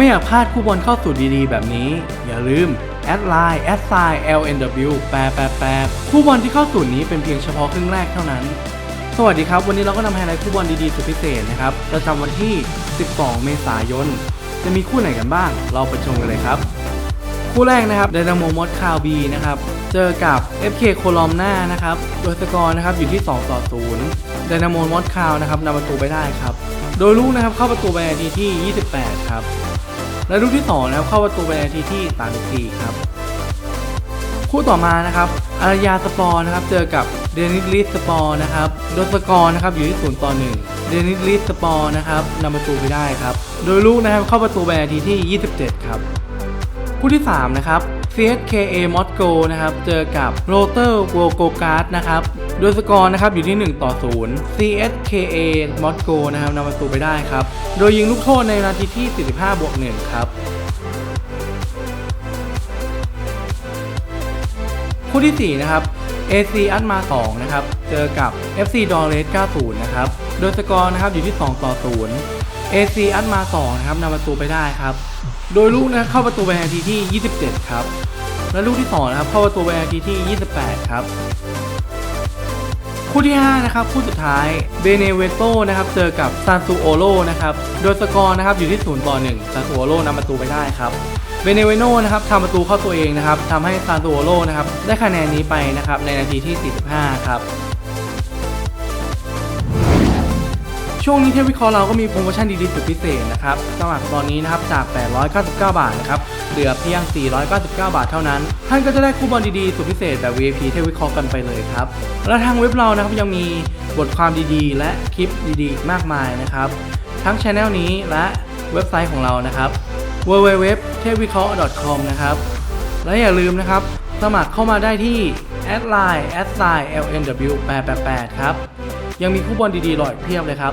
ไม่อยากพลาดคู่บอลเข้าสู่ดีๆ แบบนี้ อย่าลืมแอดไลน์แอดไซน์ LNW แปดแปดแปดคู่บอลที่เข้าสู่นี้เป็นเพียงเฉพาะครึ่งแรกเท่านั้น สวัสดีครับ วันนี้เราก็นำไฮไลท์คู่บอลดีๆ สุดพิเศษนะครับประจำวันที่ 12 เมษายน จะมีคู่ไหนกันบ้าง เราไปชมกันเลยครับ คู่แรกนะครับไดนาโมมอสคาวบีนะครับเจอกับ FK โคลอมนานะครับโดยสกอร์นะครับอยู่ที่ 2 ต่อ 0 ไดนาโมมอสคาวนะครับนำประตูไปได้ครับ โดยลูกนะครับเข้าประตูไปนาทีที่ 28 ครับ และลูกที่2นะครับเข้าประตูไปนาทีที่ 34 ครับ คู่ต่อมานะครับอารยาสปอร์นะครับเจอกับเดนิสลิสสปอร์นะครับโดสกอร์นะครับอยู่ที่0ต่อ1เดนิสลิสสปอร์นะครับนำประตูไปได้ครับ โดยลูกนะครับเข้าประตูไปนาทีที่ 27 ครับ คู่ที่ 3 นะครับ CSKA Moscow นะครับ เจอกับ r o t e r w o l g o g a r d นะครับ โดยสกอร์นะครับอยู่ที่ 1 ต่อ 0 CSKA Moscow นะครับนำประตูไปได้ครับ โดยยิงลูกโทษในนาทีที่ 45 บวก 1 ครับคู่ที่ 4 นะครับ AC อัดมา 2 นะครับ เจอกับ FC d o r e s 90 นะครับ โดยสกอร์นะครับอยู่ที่ 2 ต่อ 0 AC อัดมา 2 นะครับนำประตูไปได้ครับ โดยลูกนะครับเข้าประตูไปนาทีที่ 27 ครับ และลูกที่ 2 นะครับ เข้าประตูไปนาทีที่ 28 ครับ คู่ที่ 5 นะครับ คู่สุดท้ายเบเนเวโตนะครับ เจอกับซานซูโอโลนะครับ โดยสกอร์นะครับ อยู่ที่0ต่อ1ซานซูโอโลนำประตูไปได้ครับเบเนเวโนนะครับทำประตูเข้าตัวเองนะครับทำให้ซานตูโอโลนะครับได้คะแนนนี้ไปนะครับในนาทีที่ 45 ครับ ช่วงนี้เทวิเคราะห์เราก็มีโปรโมชั่นดีๆสุดพิเศษนะครับสมัครตอนนี้นะครับจาก 899 บาทนะครับเหลือเพียง 499 บาทเท่านั้น ท่านก็จะได้คูปองดีๆสุดพิเศษแบบ VIP เทวิเคราะห์กันไปเลยครับ และทางเว็บเรานะครับยังมีบทความดีๆ และคลิปดีๆ มากมายนะครับ ทั้งช anel นี้และเว็บไซต์ของเรานะครับ www t e p w i k r a h com นะครับ และอย่าลืมนะครับ สมัครเข้ามาได้ที่แอดไลน์แอดไซน์ lnw 888 ครับ ยังมีคู่บอลดีๆรออีกเพียบเลยครับ